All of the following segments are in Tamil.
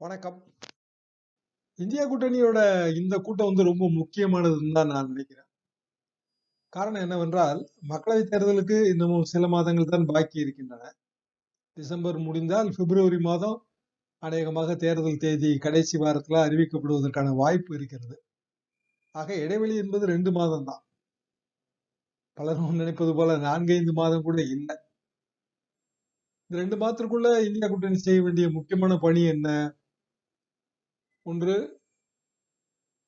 வணக்கம். இந்தியா கூட்டணியோட இந்த கூட்டம் வந்து ரொம்ப முக்கியமானதுன்னு தான் நான் நினைக்கிறேன். காரணம் என்னவென்றால், மக்களவைத் தேர்தலுக்கு இன்னமும் சில மாதங்கள் தான் பாக்கி இருக்கின்றன. டிசம்பர் முடிந்தால் பிப்ரவரி மாதம் அநேகமாக தேர்தல் தேதி கடைசி வாரத்துல அறிவிக்கப்படுவதற்கான வாய்ப்பு இருக்கிறது. ஆக இடைவெளி என்பது ரெண்டு மாதம் தான். பலரும் நினைப்பது போல 4, 5 மாதம் கூட இல்லை இந்த ரெண்டு மாதத்திற்குள்ள இந்தியா கூட்டணி செய்ய வேண்டிய முக்கியமான பணி என்ன? ஒன்று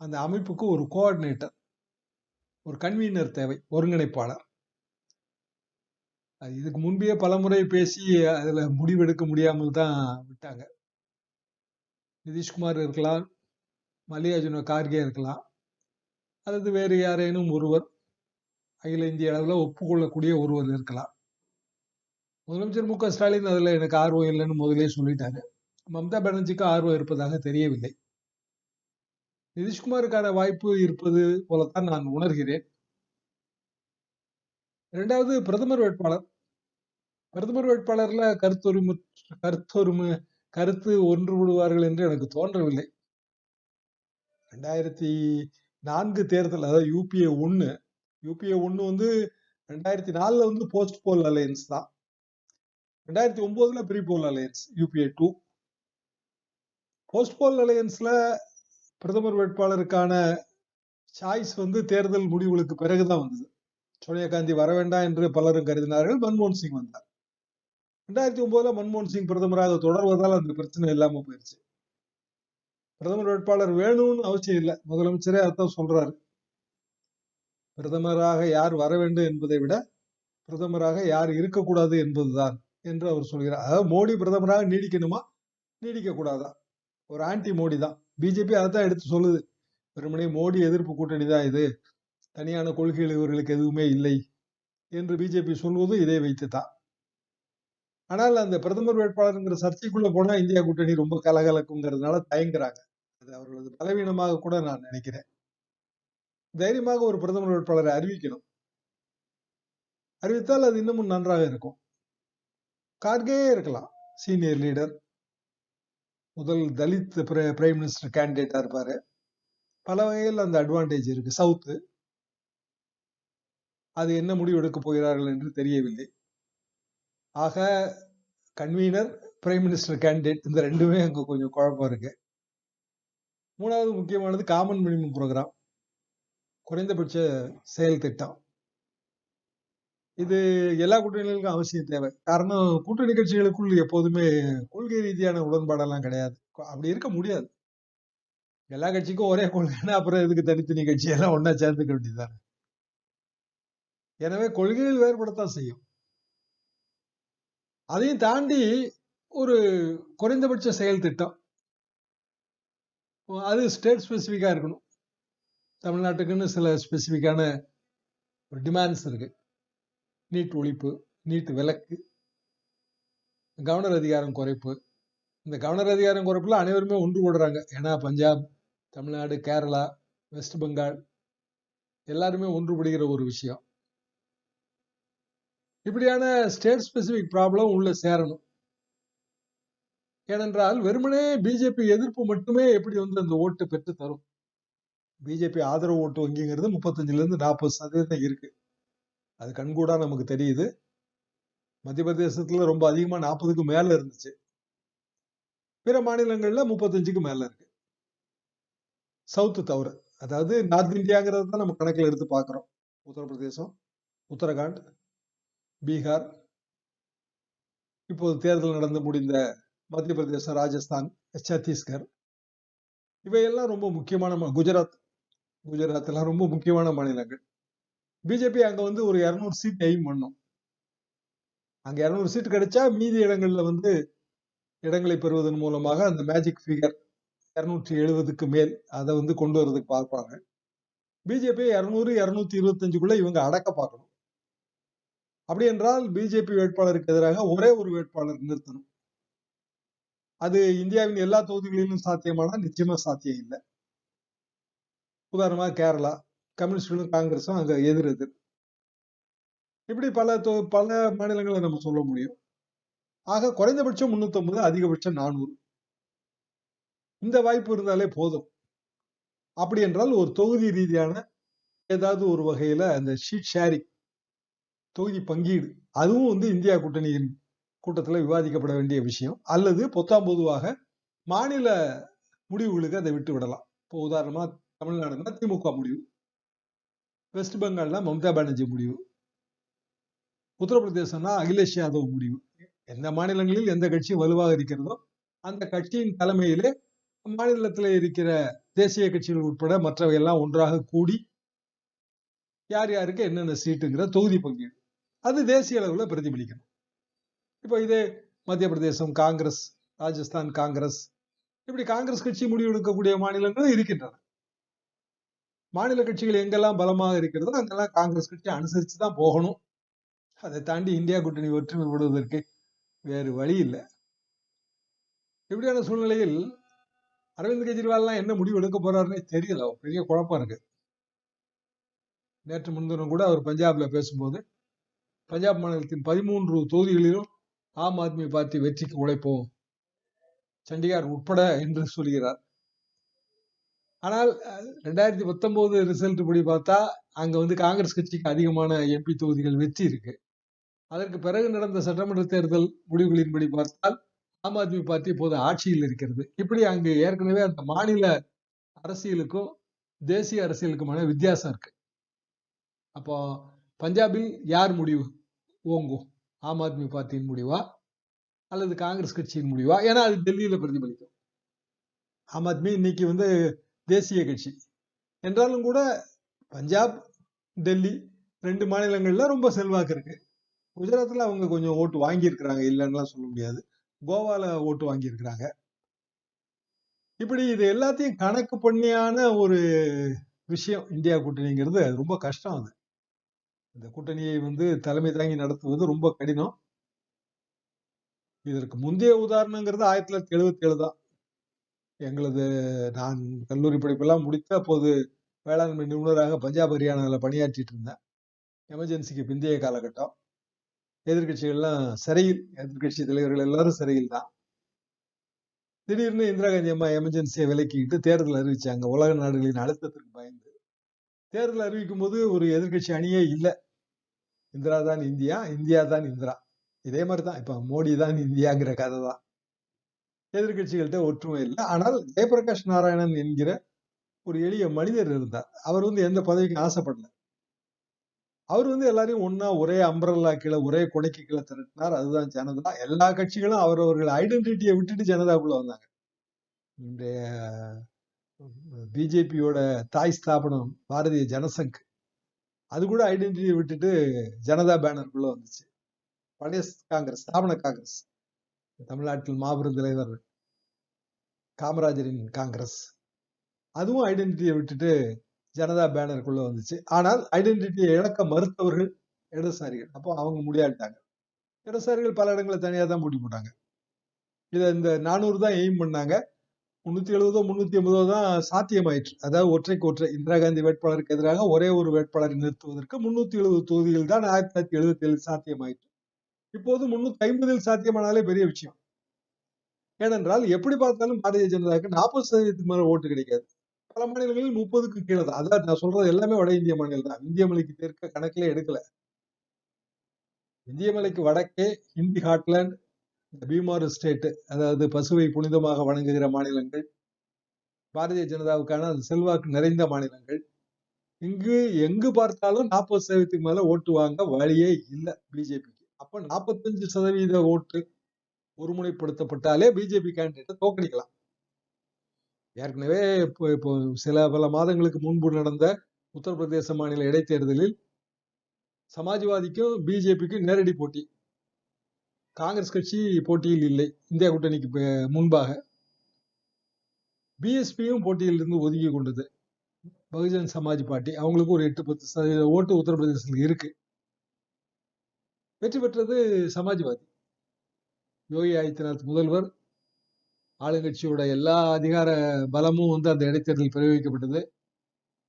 அந்த அமைப்புக்கு ஒரு கோஆர்டினேட்டர். ஒரு கன்வீனர் தேவை. ஒருங்கிணைப்பாளர். இதுக்கு முன்பே பலமுறை பேசி அதில் முடிவெடுக்க முடியாமல் தான் விட்டாங்க. நிதிஷ்குமார் இருக்கலாம். மல்லிகார்ஜுன கார்கே இருக்கலாம். அல்லது வேறு யாரேனும் ஒருவர் அகில இந்திய அளவில் ஒப்புக்கொள்ளக்கூடிய ஒருவர் இருக்கலாம். முதலமைச்சர் மு. க. ஸ்டாலின் அதில் எனக்கு ஆர்வம் இல்லைன்னு முதலே சொல்லிட்டாரு. மம்தா பானர்ஜிக்கு ஆர்வம் இருப்பதாக தெரியவில்லை. நிதிஷ்குமாருக்கான வாய்ப்பு இருப்பது போலத்தான் நான் உணர்கிறேன். இரண்டாவது பிரதமர் வேட்பாளர். பிரதமர் வேட்பாளர்ல கருத்தொருமு கருத்தொரும கருத்து ஒன்றுபடுவார்கள் என்று எனக்கு தோன்றவில்லை. 2004 தேர்தல் அதாவது யுபிஏ 1 யுபிஏ 1 வந்து 2004ல வந்து போஸ்ட் போல் அலையன்ஸ் தான். 2009ல pre poll alliance UPA to post poll அலையன்ஸ்ல பிரதமர் வேட்பாளருக்கான சாய்ஸ் வந்து தேர்தல் முடிவுகளுக்கு பிறகுதான் வந்தது. சோனியா காந்தி வர வேண்டாம் என்று பலரும் கருதினார்கள். மன்மோகன் சிங் வந்தார். 2009ல மன்மோகன் சிங் பிரதமராக தொடர்வதால் அந்த பிரச்சனை இல்லாம போயிருச்சு. பிரதமர் வேட்பாளர் வேணும்னு அவசியம் இல்லை முதலமைச்சரே அதான் சொல்றாரு. பிரதமராக யார் வர வேண்டும் என்பதை விட, பிரதமராக யார் இருக்கக்கூடாது என்பதுதான் என்று அவர் சொல்கிறார். அதாவது மோடி பிரதமராக நீடிக்கணுமா? நீடிக்க கூடாதா? ஒரு ஆன்டி மோடி தான். பிஜேபி அதத்தான் எடுத்து சொல்லுது. வெறுமனே மோடி எதிர்ப்பு கூட்டணி தான் இது. தனியான கொள்கைகள் இவர்களுக்கு எதுவுமே இல்லை. என்று பிஜேபி சொல்வது இதை வைத்துத்தான். ஆனால் அந்த பிரதமர் வேட்பாளர்ங்கிற சர்ச்சைக்குள்ள போனா இந்தியா கூட்டணி ரொம்ப கலகலக்குங்கிறதுனால தயங்குறாங்க. அது அவர்களது பலவீனமாக கூட நான் நினைக்கிறேன். தைரியமாக ஒரு பிரதமர் வேட்பாளரை அறிவிக்கணும். அறிவித்தால் அது இன்னமும் நன்றாக இருக்கும். கார்கே இருக்கலாம். Senior leader. முதல் தலித் பிரைம் மினிஸ்டர் கேண்டிடேட்டாக இருப்பார் பல வகையில் அந்த அட்வான்டேஜ் இருக்குது சவுத்து அது என்ன முடிவு எடுக்கப் போகிறார்கள் என்று தெரியவில்லை. ஆக கன்வீனர், பிரைம் மினிஸ்டர் கேண்டிடேட் இந்த ரெண்டுமே அங்கே கொஞ்சம் குழப்பம் இருக்கு. மூணாவது முக்கியமானது காமன் மினிமம் ப்ரோக்ராம் குறைந்தபட்ச செயல் திட்டம். இது எல்லா கூட்டணிகளுக்கும் அவசியம் தேவை. காரணம் கூட்டணி கட்சிகளுக்குள் எப்போதுமே கொள்கை ரீதியான உடன்பாடெல்லாம் கிடையாது. அப்படி இருக்க முடியாது. எல்லா கட்சிக்கும் ஒரே கொள்கைன்னா அப்புறம் எதுக்கு தனித்தனி கட்சியெல்லாம் எல்லாம் ஒண்ணா சேர்ந்துக்க வேண்டியதுதானே. எனவே கொள்கைகள் வேறுபடத்தான் செய்யும். அதையும் தாண்டி ஒரு குறைந்தபட்ச செயல் திட்டம். அது ஸ்டேட் ஸ்பெசிஃபிக்காக இருக்கணும். தமிழ்நாட்டுக்குன்னு சில ஸ்பெசிஃபிக்கான ஒரு டிமாண்ட்ஸ் இருக்கு. நீட் ஒழிப்பு, நீட் விலக்கு, கவர்னர் அதிகாரம் குறைப்பு. இந்த கவர்னர் அதிகாரம் குறைப்புல அனைவருமே ஒன்று கூடுறாங்க. ஏன்னா பஞ்சாப், தமிழ்நாடு, கேரளா, வெஸ்ட் பெங்கால் எல்லாருமே ஒன்றுபடுகிற ஒரு விஷயம். இப்படியான ஸ்டேட் ஸ்பெசிபிக் ப்ராப்ளம் உள்ள சேரணும். ஏனென்றால் வெறுமனே பிஜேபி எதிர்ப்பு மட்டுமே எப்படி வந்து அந்த ஓட்டு பெற்று தரும். பிஜேபி ஆதரவு ஓட்டு வங்கிங்கிறது 35லிருந்து 40% இருக்கு. அது கண்கூடா நமக்கு தெரியுது. மத்திய பிரதேசத்துல ரொம்ப அதிகமா 40க்கு மேல இருந்துச்சு. பிற மாநிலங்கள்ல 35க்கு மேல இருக்கு. சவுத்து தவிர. அதாவது நார்த் இந்தியாங்கிறத தான் நம்ம கணக்கில் எடுத்து பார்க்குறோம் உத்தரப்பிரதேசம், உத்தரகாண்ட், பீகார், இப்போது தேர்தல் நடந்து முடிந்த மத்திய பிரதேசம், ராஜஸ்தான், சத்தீஸ்கர் இவையெல்லாம் ரொம்ப முக்கியமான குஜராத் குஜராத் எல்லாம் ரொம்ப முக்கியமான மாநிலங்கள். பிஜேபி அங்க வந்து ஒரு 200 சீட் எய்ம் பண்ணும். அங்க 200 சீட் கிடைச்சா மீதி இடங்கள்ல வந்து இடங்களை பெறுவதன் மூலமாக அந்த மேஜிக் ஃபிகர் 270க்கு மேல் அதை வந்து கொண்டு வரதுக்கு பார்ப்பாங்க. பிஜேபி 200, 225க்குள்ள இவங்க அடக்க பார்க்கணும். அப்படி என்றால் பிஜேபி வேட்பாளருக்கு எதிராக ஒரே ஒரு வேட்பாளர் நிறுத்தணும். அது இந்தியாவின் எல்லா தொகுதிகளிலும் சாத்தியமானா நிச்சயமா சாத்தியம் இல்ல. உதாரணமா கேரளா, கம்யூனிஸ்டுகளும், காங்கிரஸும் அங்கே எதிர் எதிர். இப்படி பல பல மாநிலங்களை நம்ம சொல்ல முடியும். ஆக குறைந்தபட்சம் 350 அதிகபட்சம் 400. இந்த வாய்ப்பு இருந்தாலே போதும் அப்படி என்றால் ஒரு தொகுதி ரீதியான ஏதாவது ஒரு வகையில அந்த ஷீட் ஷேரிங் தொகுதி பங்கீடு அதுவும் வந்து இந்தியா கூட்டணியின் கூட்டத்தில் விவாதிக்கப்பட வேண்டிய விஷயம் அல்லது பொத்தாம் பொதுவாக மாநில முடிவுகளுக்கு அதை விட்டு விடலாம் இப்போ உதாரணமா தமிழ்நாடுனா திமுக முடிவு வெஸ்ட் பெங்கால்னா மம்தா பானர்ஜி முடிவு. உத்தரப்பிரதேசம்னா அகிலேஷ் யாதவ் முடிவு. எந்த மாநிலங்களில் எந்த கட்சி வலுவாக இருக்கிறதோ அந்த கட்சியின் தலைமையிலே மாநிலத்தில் இருக்கிற தேசிய கட்சிகள் உட்பட மற்றவை எல்லாம் ஒன்றாக கூடி யார் யாருக்கு என்னென்ன சீட்டுங்கிற தொகுதி பங்கீடு. அது தேசிய அளவுல பிரதிபலிக்கணும். இப்போ இதே மத்திய பிரதேசம் காங்கிரஸ் ராஜஸ்தான் காங்கிரஸ் இப்படி காங்கிரஸ் கட்சி முடிவெடுக்கக்கூடிய மாநிலங்களும் இருக்கின்றன. மாநில கட்சிகள் எங்கெல்லாம் பலமாக இருக்கிறதோ அங்கெல்லாம் காங்கிரஸ் கட்சி அனுசரித்து தான் போகணும். அதை தாண்டி இந்தியா கூட்டணி ஒற்றுமை விடுவதற்கு வேறு வழி இல்லை. இப்படியான சூழ்நிலையில் அரவிந்த் கெஜ்ரிவால்லாம் என்ன முடிவு எடுக்க போறாருன்னே தெரியல. பெரிய குழப்பம் இருக்கு. நேற்று முன்தினம் கூட அவர் பஞ்சாப்ல பேசும்போது பஞ்சாப் மாநிலத்தின் பதிமூன்று தொகுதிகளிலும் ஆம் ஆத்மி பார்ட்டி வெற்றிக்கு உழைப்போம். சண்டிகார் உட்பட என்று சொல்கிறார். ஆனால் ரெண்டாயிரத்தி பத்தொன்பது ரிசல்ட் படி பார்த்தா அங்கே வந்து காங்கிரஸ் கட்சிக்கு அதிகமான எம்பி தொகுதிகள் வெற்றி இருக்கு. அதற்கு பிறகு நடந்த சட்டமன்ற தேர்தல் முடிவுகளின்படி பார்த்தால் ஆம் ஆத்மி பார்ட்டி இப்போது ஆட்சியில் இருக்கிறது. இப்படி அங்கு ஏற்கனவே அந்த மாநில அரசியலுக்கும் தேசிய அரசியலுக்குமான வித்தியாசம் இருக்கு. அப்போ பஞ்சாபில் யார் முடிவு? ஓங்கும் ஆம் ஆத்மி பார்ட்டியின் முடிவா? அல்லது காங்கிரஸ் கட்சியின் முடிவா? ஏன்னா அது டெல்லியில பிரதிபலிக்கும். ஆம் ஆத்மி இன்னைக்கு வந்து தேசிய கட்சி. என்றாலும் கூட பஞ்சாப் டெல்லி ரெண்டு மாநிலங்கள்ல ரொம்ப செல்வாக்கு இருக்கு. குஜராத்தில் அவங்க கொஞ்சம் ஓட்டு வாங்கியிருக்கிறாங்க இல்லைன்னுலாம் சொல்ல முடியாது. கோவால ஓட்டு வாங்கியிருக்கிறாங்க. இப்படி இது எல்லாத்தையும் கணக்கு பண்ணியான ஒரு விஷயம் இந்தியா கூட்டணிங்கிறது அது ரொம்ப கஷ்டம் அது. இந்த கூட்டணியை வந்து தலைமை தாங்கி நடத்துவது ரொம்ப கடினம். இதற்கு முந்தைய உதாரணங்கிறது ஆயிரத்தி தொள்ளாயிரத்தி எழுபத்தி ஏழு தான். எங்களது நான் கல்லூரி படிப்பெல்லாம் முடித்து அப்போது வேளாண்மை நிபுணராக பஞ்சாப் ஹரியானாவில் பணியாற்றிட்டு இருந்தேன். எமர்ஜென்சிக்கு பிந்தைய காலகட்டம். எதிர்கட்சிகள்லாம் சிறையில் எதிர்கட்சி தலைவர்கள் எல்லாரும் சிறையில் தான். திடீர்னு இந்திரா காந்தி அம்மா எமர்ஜென்சியை விலக்கிக்கிட்டு தேர்தல் அறிவிச்சாங்க. உலக நாடுகளின் அழுத்தத்திற்கு பயந்து. தேர்தல் அறிவிக்கும் போது ஒரு எதிர்கட்சி அணியே இல்லை. இந்திரா தான் இந்தியா இந்தியா தான் இந்திரா. இதே மாதிரி தான். இப்போ மோடி தான் இந்தியாங்கிற கதை தான். எதிர்கட்சிகள்கிட்ட ஒற்றுமை இல்லை. ஆனால் ஜெயபிரகாஷ் நாராயணன் என்கிற ஒரு எளிய மனிதர் இருந்தார். அவர் வந்து எந்த பதவிக்கும் ஆசைப்படல. அவர் வந்து எல்லாரையும் ஒன்னா ஒரே அம்பரல்லா கீழே ஒரே கொடைக்கு கீழே திரட்டினார். அதுதான் ஜனதா. எல்லா கட்சிகளும் அவர் அவர்கள் ஐடென்டிட்டியை விட்டுட்டு ஜனதாக்குள்ள வந்தாங்க. இன்றைய பிஜேபியோட தாய் ஸ்தாபனம் பாரதிய ஜனசங் அது கூட ஐடென்டிட்டியை விட்டுட்டு ஜனதா பேனருக்குள்ள வந்துச்சு. பழைய காங்கிரஸ் ஸ்தாபன காங்கிரஸ். தமிழ்நாட்டில் மாபெரும் தலைவர் காமராஜரின் காங்கிரஸ். அதுவும் ஐடென்டிட்டியை விட்டுட்டு ஜனதா பேனருக்குள்ள வந்துச்சு. ஆனால் ஐடென்டிட்டியை இழக்க மறுத்தவர்கள் இடதுசாரிகள். அப்போ அவங்க முடியாட்டாங்க இடதுசாரிகள் பல இடங்களை தனியாக தான் போட்டி போட்டாங்க. இதை இந்த நானூறு தான் எய்ம் பண்ணாங்க. முன்னூத்தி எழுபதோ முந்நூற்றி ஐம்பதோ தான் சாத்தியமாயிற்று. அதாவது ஒற்றைக்கு ஒற்றை இந்திரா காந்தி வேட்பாளருக்கு எதிராக ஒரே ஒரு வேட்பாளரை நிறுத்துவதற்கு முந்நூற்றி எழுபது தொகுதிகள் தான் ஆயிரத்தி தொள்ளாயிரத்தி எழுபத்தி ஏழு சாத்தியமாயிற்று. இப்போது முன்னூத்தி ஐம்பதில் சாத்தியமானாலே பெரிய விஷயம். ஏனென்றால் எப்படி பார்த்தாலும் பாரதிய ஜனதாவுக்கு நாற்பது சதவீதத்துக்கு மேல ஓட்டு கிடைக்காது. பல மாநிலங்களில் முப்பதுக்கு கீழே தான். அதான் நான் சொல்றது எல்லாமே வட இந்திய மாநிலம் தான். இந்திய மலைக்கு தெற்க கணக்கிலே எடுக்கல. இந்திய மலைக்கு வடக்கே ஹிந்தி ஹாட்லேண்ட் பீமார் ஸ்டேட் அதாவது பசுவை புனிதமாக வணங்குகிற மாநிலங்கள் பாரதிய ஜனதாவுக்கான செல்வாக்கு நிறைந்த மாநிலங்கள். இங்கு எங்கு பார்த்தாலும் நாற்பது சதவீதத்துக்கு மேல ஓட்டு வாங்க வழியே இல்லை. பிஜேபிக்கு. அப்ப நாற்பத்தஞ்சு சதவீத ஓட்டு ஒருமுனைப்படுத்தப்பட்டாலே பிஜேபி கேண்டிடேட்டை தோக்கடிக்கலாம். ஏற்கனவே இப்போ இப்போ சில பல மாதங்களுக்கு முன்பு நடந்த உத்தரப்பிரதேச மாநில இடைத்தேர்தலில் சமாஜ்வாதிக்கும் பிஜேபிக்கும் நேரடி போட்டி. காங்கிரஸ் கட்சி போட்டியில் இல்லை. இந்தியா கூட்டணிக்கு முன்பாக. பிஎஸ்பியும் போட்டியில் இருந்து ஒதுங்கி கொண்டது. பகுஜன் சமாஜ் பார்ட்டி. அவங்களுக்கு ஒரு எட்டு பத்து சதவீத ஓட்டு உத்தரப்பிரதேசத்தில் இருக்கு. வெற்றி பெற்றது சமாஜ்வாதி. யோகி ஆதித்யநாத் முதல்வர் ஆளுங்கட்சியோட எல்லா அதிகார பலமும் வந்து அந்த இடைத்தேர்தல் பிரயோகிக்கப்பட்டது.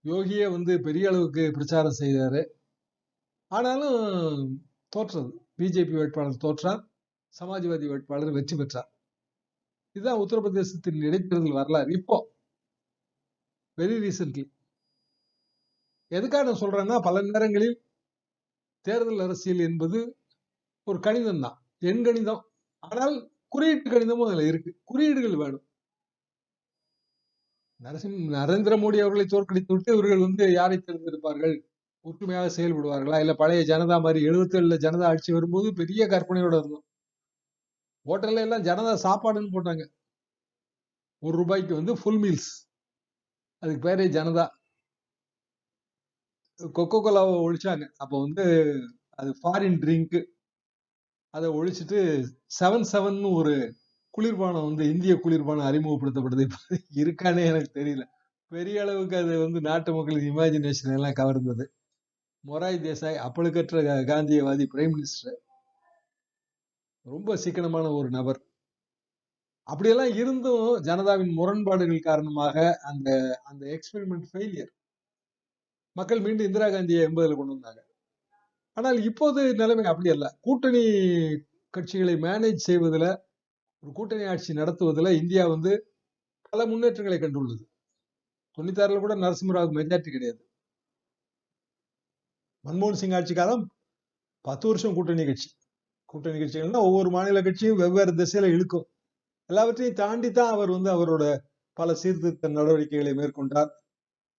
யோகியே வந்து பெரிய அளவுக்கு பிரச்சாரம் செய்தார். ஆனாலும் தோற்றது. பிஜேபி வேட்பாளர் தோற்றார். சமாஜ்வாதி வேட்பாளர் வெற்றி பெற்றார். இதுதான் உத்தரப்பிரதேசத்தின் இடைத்தேர்தல் வரலாறு. இப்போ வெரி ரீசன்ட்லி எதுக்காக நான் சொல்றேன்னா பல நேரங்களில் தேர்தல் அரசியல் என்பது ஒரு கணிதம் தான். எண் கணிதம். ஆனால் குறியீட்டு கணிதமும் அதுல இருக்கு. குறியீடுகள் வேணும். நரசிம் நரேந்திர மோடி அவர்களை தோற்கடித்து விட்டு இவர்கள் வந்து யாரை தேர்ந்தெடுப்பார்கள்? ஒற்றுமையாக செயல்படுவார்களா? இல்ல பழைய ஜனதா மாதிரி எழுபத்தி ஏழுல ஜனதா ஆட்சி வரும்போது பெரிய கற்பனையோட இருந்தோம். ஹோட்டல்ல எல்லாம் ஜனதா சாப்பாடுன்னு போட்டாங்க. ஒரு ரூபாய்க்கு வந்து ஃபுல் மீல்ஸ் அதுக்கு பேரே ஜனதா. கொக்கோ கோலாவை ஒழிச்சாங்க. அப்போ வந்து அது ஃபாரின் ட்ரிங்க் அதை ஒழிச்சிட்டு செவன் செவன் ஒரு குளிர்பானம் வந்து இந்திய குளிர்பானம் அறிமுகப்படுத்தப்படுது. இப்ப இருக்கானே எனக்கு தெரியல. பெரிய அளவுக்கு அது வந்து நாட்டு மக்களின் இமேஜினேஷன் எல்லாம் கவர்ந்தது. மொராய் தேசாய் அப்பழுக்கற்ற காந்தியவாதி பிரைம் மினிஸ்டர் ரொம்ப சிக்கனமான ஒரு நபர். அப்படியெல்லாம் இருந்தும் ஜனதாவின் முரண்பாடுகள் காரணமாக அந்த அந்த எக்ஸ்பெரிமெண்ட் ஃபெயிலியர் மக்கள் மீண்டும் இந்திரா காந்தியை எண்பதுல கொண்டு வந்தாங்க. ஆனால் இப்போது நிலைமை அப்படி அல்ல. கூட்டணி கட்சிகளை மேனேஜ் செய்வதில் ஒரு கூட்டணி ஆட்சி நடத்துவதில் இந்தியா வந்து பல முன்னேற்றங்களை கண்டுள்ளது. தொண்ணூத்தாறுல கூட நரசிம்மராவுக்கு மெஜாரிட்டி கிடையாது. மன்மோகன் சிங் ஆட்சி காலம் பத்து வருஷம் கூட்டணி கட்சி. கூட்டணி கட்சிகள்னா ஒவ்வொரு மாநில கட்சியும் வெவ்வேறு திசையில இழுக்கும். எல்லாவற்றையும் தாண்டி தான் அவர் வந்து அவரோட பல சீர்திருத்த நடவடிக்கைகளை மேற்கொண்டார்.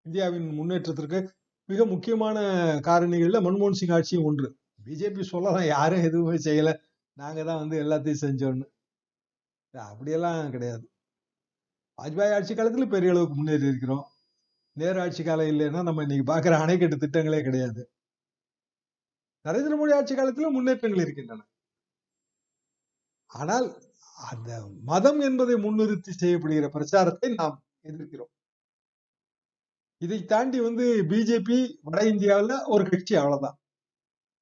இந்தியாவின் முன்னேற்றத்திற்கு மிக முக்கியமான காரணிகள்ல மன்மோகன் சிங் ஆட்சியும் ஒன்று. பிஜேபி சொல்லலாம் யாரும் எதுவுமே செய்யல. நாங்கள் தான் வந்து எல்லாத்தையும் செஞ்சோம்னு. அப்படியெல்லாம் கிடையாது. வாஜ்பாய் ஆட்சி காலத்துல பெரிய அளவுக்கு முன்னேறி இருக்கிறோம். நேரு ஆட்சி காலம் இல்லைன்னா நம்ம இன்னைக்கு பாக்குற அணைக்கட்டு திட்டங்களே கிடையாது. நரேந்திர மோடி ஆட்சி காலத்தில் முன்னேற்றங்கள் இருக்கின்றன. ஆனால் அந்த மதம் என்பதை முன்னிறுத்தி செய்யப்படுகிற பிரச்சாரத்தை நாம் எதிர்க்கிறோம். இதை தாண்டி வந்து பிஜேபி வட இந்தியாவில் ஒரு கட்சி அவ்வளோதான்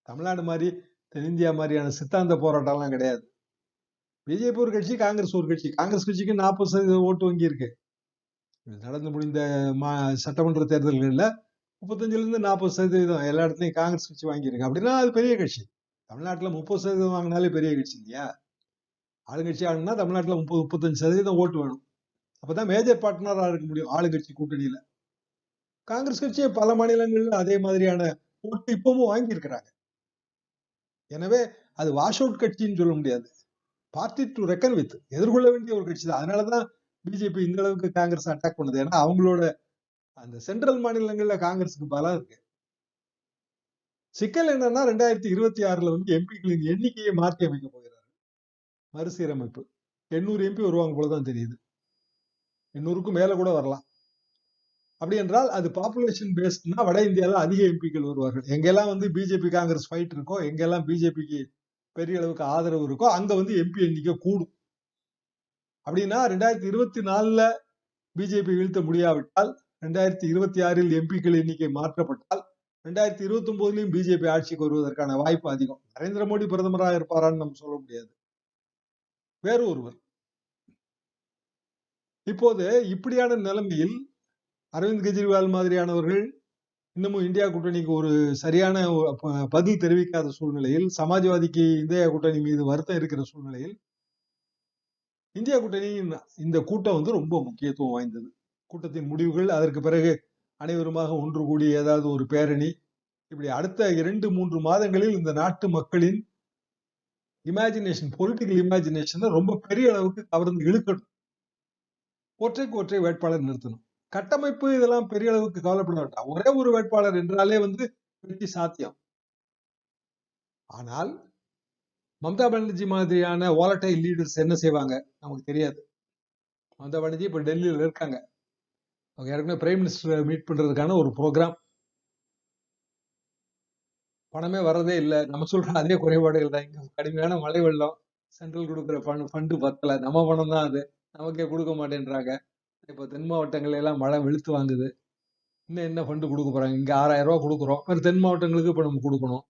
தமிழ்நாடு மாதிரி தென்னிந்தியா மாதிரியான சித்தாந்த போராட்டம்லாம் கிடையாது. பிஜேபி ஒரு கட்சி காங்கிரஸ் ஒரு கட்சி. காங்கிரஸ் கட்சிக்கு நாற்பது சதவீத ஓட்டு வங்கி இருக்கு. நடந்து முடிந்த மா சட்டமன்ற தேர்தல்களில் முப்பத்தஞ்சுலேருந்து நாற்பது சதவீதம் எல்லா இடத்துலையும் காங்கிரஸ் கட்சி வாங்கியிருக்கு. அப்படின்னா அது பெரிய கட்சி. தமிழ்நாட்டில் முப்பது சதவீதம் வாங்கினாலே பெரிய கட்சி இல்லையா? ஆளுங்கட்சி ஆளுனா தமிழ்நாட்டில் முப்பது முப்பத்தஞ்சு சதவீதம் ஓட்டு வேணும். அப்போ தான் மேஜர் பார்ட்னராக இருக்க முடியும் ஆளுங்கட்சி கூட்டணியில். காங்கிரஸ் கட்சியை பல மாநிலங்களில் அதே மாதிரியான ஓட்டு இப்பவும் வாங்கியிருக்கிறாங்க. எனவே அது வாஷ் அவுட் கட்சின்னு சொல்ல முடியாது. Party to reckon with. எதிர்கொள்ள வேண்டிய ஒரு கட்சி தான். அதனாலதான் பிஜேபி இந்த அளவுக்கு காங்கிரஸ் அட்டாக் பண்ணுது. ஏன்னா அவங்களோட அந்த சென்ட்ரல் மாநிலங்கள்ல காங்கிரஸுக்கு பலம் இருக்கு. சிக்கல் என்னன்னா ரெண்டாயிரத்தி இருபத்தி ஆறுல வந்து எம்பிக்களின் எண்ணிக்கையை மாற்றி அமைக்க போகிறாரு மறுசீரமைப்பு. எண்ணூறு எம்பி வருவாங்க போலதான் தெரியுது. எண்ணூறுக்கும் மேல கூட வரலாம். அப்படி என்றால் அது பாப்புலேஷன் பேஸ்ட்னா வட இந்தியாவில் அதிக எம்பிக்கள் வருவார்கள். எங்கெல்லாம் வந்து பிஜேபி காங்கிரஸ் ஃபைட் இருக்கோ எங்கெல்லாம் பிஜேபிக்கு பெரிய அளவுக்கு ஆதரவு இருக்கோ அங்க வந்து எம்பி எண்ணிக்கை கூடும். அப்படின்னா ரெண்டாயிரத்தி இருபத்தி நாலுல பிஜேபி வீழ்த்த முடியாவிட்டால் ரெண்டாயிரத்தி இருபத்தி ஆறில் எம்பிக்கள் எண்ணிக்கை மாற்றப்பட்டால் ரெண்டாயிரத்தி இருபத்தி ஒன்பதுலயும் பிஜேபி ஆட்சிக்கு வருவதற்கான வாய்ப்பு அதிகம். நரேந்திர மோடி பிரதமராக இருப்பாரான்னு நம்ம சொல்ல முடியாது. வேறு ஒருவர். இப்போது இப்படியான நிலைமையில் அரவிந்த் கெஜ்ரிவால் மாதிரியானவர்கள் இன்னமும் இந்தியா கூட்டணிக்கு ஒரு சரியான ப- பதில் தெரிவிக்காத சூழ்நிலையில் சமாஜ்வாதிக்கு இந்தியா கூட்டணி மீது வருத்தம் இருக்கிற சூழ்நிலையில் இந்தியா கூட்டணியின் இந்த கூட்டம் வந்து ரொம்ப முக்கியத்துவம் வாய்ந்தது. கூட்டத்தின் முடிவுகள் அதற்கு பிறகு அனைவருமாக ஒன்று கூடி ஏதாவது ஒரு பேரணி இப்படி அடுத்த இரண்டு மூன்று மாதங்களில் இந்த நாட்டு மக்களின் இமேஜினேஷன் பொலிட்டிக்கல் இமேஜினேஷனை ரொம்ப பெரிய அளவுக்கு கவர்ந்து இழுக்கணும் ஒற்றைக்கு ஒற்றை வேட்பாளர் நிறுத்தணும். கட்டமைப்பு இதெல்லாம் பெரிய அளவுக்கு கவலைப்பட வேண்டாம். ஒரே ஒரு வேட்பாளர் என்றாலே வந்து வெற்றி சாத்தியம். ஆனால் மம்தா பானர்ஜி மாதிரியான வாலட்டை லீடர்ஸ் என்ன செய்வாங்க? நமக்கு தெரியாது. மம்தா பானர்ஜி இப்ப டெல்லியில இருக்காங்க. அவங்க ஏற்கனவே பிரைம் மினிஸ்டர் மீட் பண்றதுக்கான ஒரு ப்ரோக்ராம் பணமே வர்றதே இல்லை. நம்ம சொல்ற அதே குறைபாடுகள் தான். இங்க கடுமையான மழை வெள்ளம் சென்ட்ரல் கொடுக்குற ஃபண்ட் ஃபண்டு பத்தல. நம்ம பணம் தான் அது. நமக்கே கொடுக்க மாட்டேன்றாங்க. இப்போ தென் மாவட்டங்கள்ல எல்லாம் மழை வெளுத்து வாங்குது. இன்னும் என்ன ஃபண்டு கொடுக்க போறாங்க? இங்க ஆறாயிரம் ரூபாய் கொடுக்குறோம். வேறு தென் மாவட்டங்களுக்கு இப்போ நம்ம கொடுக்கணும்.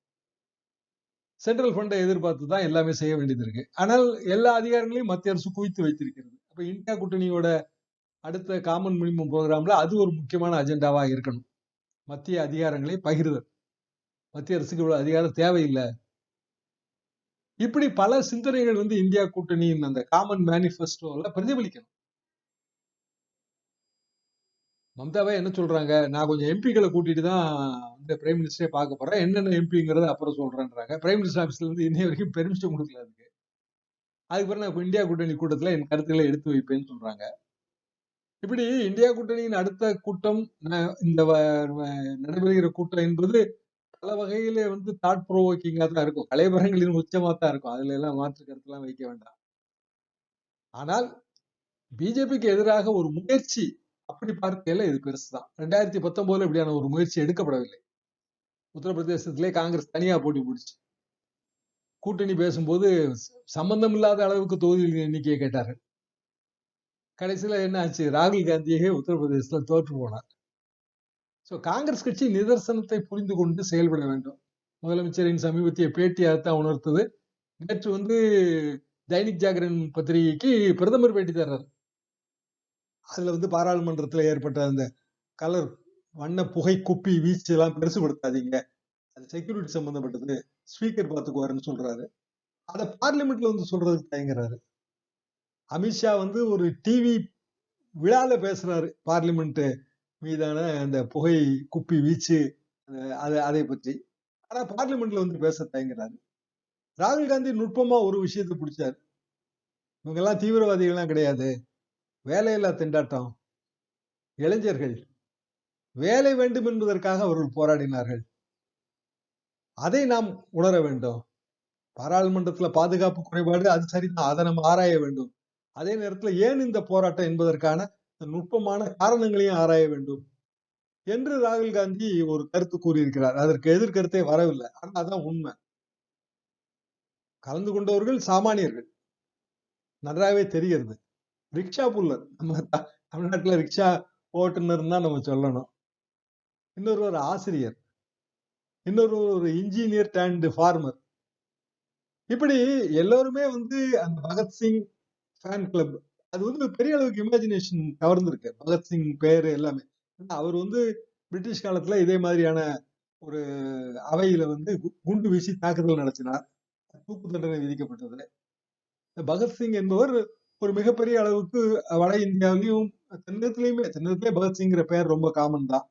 சென்ட்ரல் ஃபண்டை எதிர்பார்த்து தான் எல்லாமே செய்ய வேண்டியது இருக்கு. ஆனால் எல்லா அதிகாரங்களையும் மத்திய அரசு குவித்து வைத்திருக்கிறது. அப்ப இந்தியா கூட்டணியோட அடுத்த காமன் மினிமம் ப்ரோக்ராம்ல அது ஒரு முக்கியமான அஜெண்டாவா இருக்கணும். மத்திய அதிகாரங்களை பகிர்தல். மத்திய அரசுக்கு இவ்வளவு அதிகாரம் தேவையில்லை. இப்படி பல சிந்தனைகள் வந்து இந்தியா கூட்டணியின் அந்த காமன் மேனிஃபெஸ்டோல பிரதிபலிக்கணும். மம்தாவே என்ன சொல்றாங்க? நான் கொஞ்சம் எம்பிக்களை கூட்டிட்டு தான் இந்த பிரைம் மினிஸ்டரே பார்க்க போறேன். என்னென்ன எம்பிங்கிறத அப்புறம் சொல்றேன்றாங்க. பிரைம் மினிஸ்டர் ஆஃபீஸ்ல இருந்து இன்னை வரைக்கும் பெர்மிஷன் கொடுக்கல அதுக்கு. அதுக்கு பிறகு நான் இந்தியா கூட்டணி கூட்டத்துல என் கருத்துக்களை எடுத்து வைப்பேன்னு சொல்றாங்க. இப்படி இந்தியா கூட்டணியின் அடுத்த கூட்டம் இந்த நடைபெறுகிற கூட்டம் என்பது பல வகையில வந்து தாட் ப்ரோவோக்கிங்காக தான் இருக்கும். கலைபரங்களின் உச்சமாக தான் இருக்கும். அதுல எல்லாம் மாற்று கருத்துலாம் வைக்க வேண்டாம். ஆனால் பிஜேபிக்கு எதிராக ஒரு முயற்சி அப்படி பார்க்கையில இது பெருசு தான். ரெண்டாயிரத்தி பத்தொன்பதுல இப்படியான ஒரு முயற்சி எடுக்கப்படவில்லை. உத்தரப்பிரதேசத்திலே காங்கிரஸ் தனியா போட்டி பிடிச்சு கூட்டணி பேசும்போது சம்பந்தம் இல்லாத அளவுக்கு தொகுதிகளின் எண்ணிக்கையை கேட்டார்கள். கடைசியில என்ன ஆச்சு? ராகுல் காந்தியே உத்தரப்பிரதேசத்துல தோற்று போனார். சோ காங்கிரஸ் கட்சி நிதர்சனத்தை புரிந்து கொண்டு செயல்பட வேண்டும். முதலமைச்சரின் சமீபத்திய பேட்டியாகத்தான் உணர்த்தது. நேற்று வந்து தைனிக் ஜாகரன் பத்திரிகைக்கு பிரதமர் பேட்டி தர்றாரு. அதில் வந்து பாராளுமன்றத்தில் ஏற்பட்ட அந்த கலர் வண்ண புகை குப்பி வீச்சு எல்லாம் பெருசுபடுத்தாதீங்க. அது செக்யூரிட்டி சம்மந்தப்பட்டது ஸ்பீக்கர் பார்த்துக்குவாருன்னு சொல்றாரு. அதை பார்லிமெண்ட்ல வந்து சொல்றதுக்கு தயங்குறாரு. அமித்ஷா வந்து ஒரு டிவி விழாவில் பேசுறாரு பார்லிமெண்ட் மீதான அந்த புகை குப்பி வீச்சு அதை அதை பற்றி. ஆனால் பார்லிமெண்ட்ல வந்து பேச தயங்குறாரு. ராகுல் காந்தி நுட்பமா ஒரு விஷயத்தை பிடிச்சாரு. இவங்கெல்லாம் தீவிரவாதிகள்லாம் கிடையாது. வேலையில்லா திண்டாட்டம். இளைஞர்கள் வேலை வேண்டும் என்பதற்காக அவர்கள் போராடினார்கள். அதை நாம் உணர வேண்டும். பாராளுமன்றத்துல பாதுகாப்பு குறைபாடு அது சரிதான் அதை நம்ம ஆராய வேண்டும். அதே நேரத்துல ஏன் இந்த போராட்டம் என்பதற்கான நுட்பமான காரணங்களையும் ஆராய வேண்டும் என்று ராகுல் காந்தி ஒரு கருத்து கூறியிருக்கிறார். அதற்கு எதிர்கருத்தே வரவில்லை. ஆனால் அதான் உண்மை. கலந்து கொண்டவர்கள் சாமானியர்கள். நன்றாகவே தெரிகிறது. ரிக்ஷா புல்லர் நம்ம தமிழ்நாட்டுல ரிக்ஷா ஓட்டுநர் தான் நம்ம சொல்லணும். இன்னொரு ஒரு ஆசிரியர். இன்னொரு ஒரு இன்ஜினியர் அண்ட் ஃபார்மர் இப்படி எல்லோருமே வந்து அந்த பகத்சிங் ஃபேன் கிளப் அது வந்து பெரிய அளவுக்கு இமேஜினேஷன் கவர்ந்துருக்கு. பகத்சிங் பேர் எல்லாமே. அவர் வந்து பிரிட்டிஷ் காலத்துல இதே மாதிரியான ஒரு அவையில வந்து குண்டு வீசி தாக்குதல் நடத்தினார். தூக்கு தண்டனை விதிக்கப்பட்டது. பகத்சிங் என்பவர் ஒரு மிகப்பெரிய அளவுக்கு வட இந்தியாவிலையும் தென்னத்திலையுமே தென்னத்திலே பகத்சிங்கிற பெயர் ரொம்ப காமன் தான்.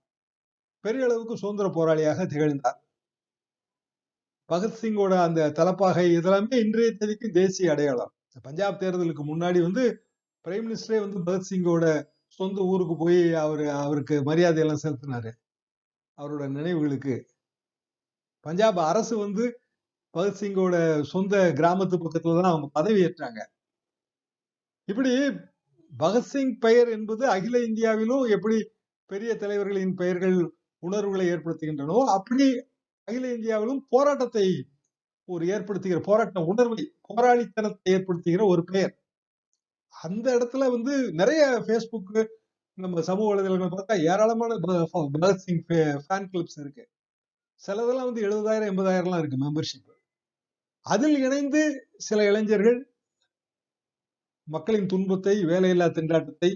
பெரிய அளவுக்கு சுதந்திர போராளியாக திகழ்ந்தார். பகத்சிங்கோட அந்த தலப்பாகை இதெல்லாமே இன்றைய தேதிக்கு தேசிய அடையாளம். பஞ்சாப் தேர்தலுக்கு முன்னாடி வந்து பிரைம் மினிஸ்டரே வந்து பகத்சிங்கோட சொந்த ஊருக்கு போய் அவரு அவருக்கு மரியாதை எல்லாம் செலுத்தினாரு. அவரோட நினைவுகளுக்கு. பஞ்சாப் அரசு வந்து பகத்சிங்கோட சொந்த கிராமத்து பக்கத்துல தான் அவங்க பதவி ஏற்றாங்க இப்படி பகத்சிங் பெயர் என்பது அகில இந்தியாவிலும் எப்படி பெரிய தலைவர்களின் பெயர்கள் உணர்வுகளை ஏற்படுத்துகின்றனோ அப்படி அகில இந்தியாவிலும் போராட்டத்தை ஒரு ஏற்படுத்துகிற போராட்ட உணர்வை போராளித்தனத்தை ஏற்படுத்துகிற ஒரு பெயர். அந்த இடத்துல வந்து நிறைய பேஸ்புக் நம்ம சமூக வலைதளங்கள் பார்த்தா ஏராளமான பகத்சிங் ஃபேன் கிளப்ஸ் இருக்கு. சிலதெல்லாம் வந்து எழுபதாயிரம் எண்பதாயிரம்லாம் இருக்கு மெம்பர்ஷிப் அதில் இணைந்து சில இளைஞர்கள் மக்களின் துன்பத்தை வேலையில்லா திண்டாட்டத்தை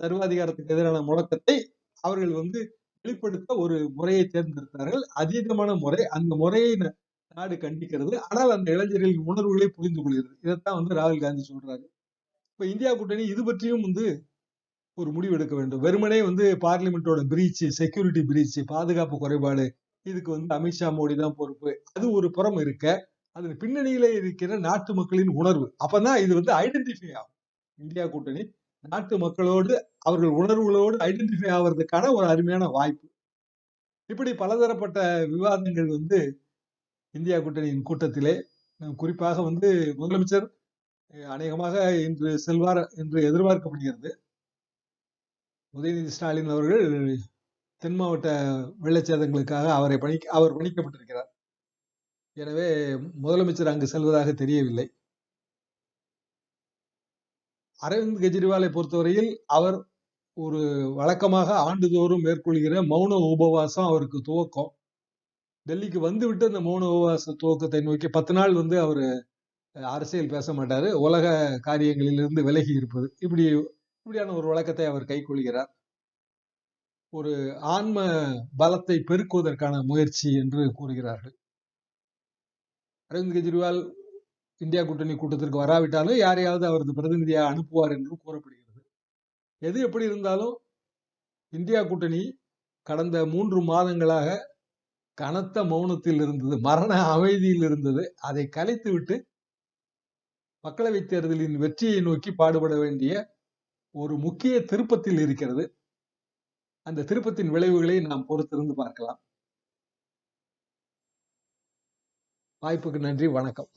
சர்வாதிகாரத்துக்கு எதிரான முழக்கத்தை அவர்கள் வந்து வெளிப்படுத்த ஒரு முறையை தேர்ந்தெடுத்தார்கள். அதீதமான முறை அந்த முறையை நாடு கண்டிக்கிறது. ஆனால் அந்த இளைஞர்களின் உணர்வுகளை புரிந்து கொள்கிறது. இதைத்தான் வந்து ராகுல் காந்தி சொல்றாரு. இப்ப இந்தியா கூட்டணி இது பற்றியும் வந்து ஒரு முடிவு எடுக்க வேண்டும். வெறுமனே வந்து பார்லிமெண்டோட பிரீச் செக்யூரிட்டி பிரீச் பாதுகாப்பு குறைபாடு இதுக்கு வந்து அமித்ஷா மோடி தான் பொறுப்பு. அது ஒரு புறம் இருக்க அதன் பின்னணியில இருக்கிற நாட்டு மக்களின் உணர்வு. அப்பதான் இது வந்து ஐடென்டிஃபை ஆகும். இந்தியா கூட்டணி நாட்டு மக்களோடு அவர்கள் உணர்வுகளோடு ஐடென்டிஃபை ஆவதற்கான ஒரு அருமையான வாய்ப்பு. இப்படி பலதரப்பட்ட விவாதங்கள் வந்து இந்தியா கூட்டணியின் கூட்டத்திலே. குறிப்பாக வந்து முதலமைச்சர் அநேகமாக இன்று செல்வார் என்று எதிர்பார்க்கப்படுகிறது. உதயநிதி ஸ்டாலின் அவர்கள் தென் மாவட்ட வெள்ளச்சேதங்களுக்காக அவரை பணி அவர் பணிக்கப்பட்டிருக்கிறார். எனவே முதலமைச்சர் அங்கு செல்வதாக தெரியவில்லை. அரவிந்த் கெஜ்ரிவாலை பொறுத்தவரையில் அவர் ஒரு வழக்கமாக ஆண்டுதோறும் மேற்கொள்கிற மௌன உபவாசம் அவருக்கு துவக்கம். டெல்லிக்கு வந்து விட்டு அந்த மௌன உபவாச துவக்கத்தை நோக்கி பத்து நாள் வந்து அவர் அரசியல் பேச மாட்டாரு. உலக காரியங்களிலிருந்து விலகி இருப்பது. இப்படி இப்படியான ஒரு வழக்கத்தை அவர் கைக்கொள்கிறார். ஒரு ஆன்ம பலத்தை பெருக்குவதற்கான முயற்சி என்று கூறுகிறார்கள். அரவிந்த் கெஜ்ரிவால் இந்தியா கூட்டணி கூட்டத்திற்கு வராவிட்டாலும் யாரையாவது அவரது பிரதிநிதியாக அனுப்புவார் என்று கூறப்படுகிறது. எது எப்படி இருந்தாலும் இந்தியா கூட்டணி கடந்த மூன்று மாதங்களாக கனத்த மௌனத்தில் இருந்தது மரண அமைதியில் இருந்தது. அதை கலைத்துவிட்டு மக்களவைத் தேர்தலின் வெற்றியை நோக்கி பாடுபட வேண்டிய ஒரு முக்கிய திருப்பத்தில் இருக்கிறது. அந்த திருப்பத்தின் விளைவுகளை நாம் பொறுத்திருந்து பார்க்கலாம். வாய்ப்புக்கு நன்றி வணக்கம்.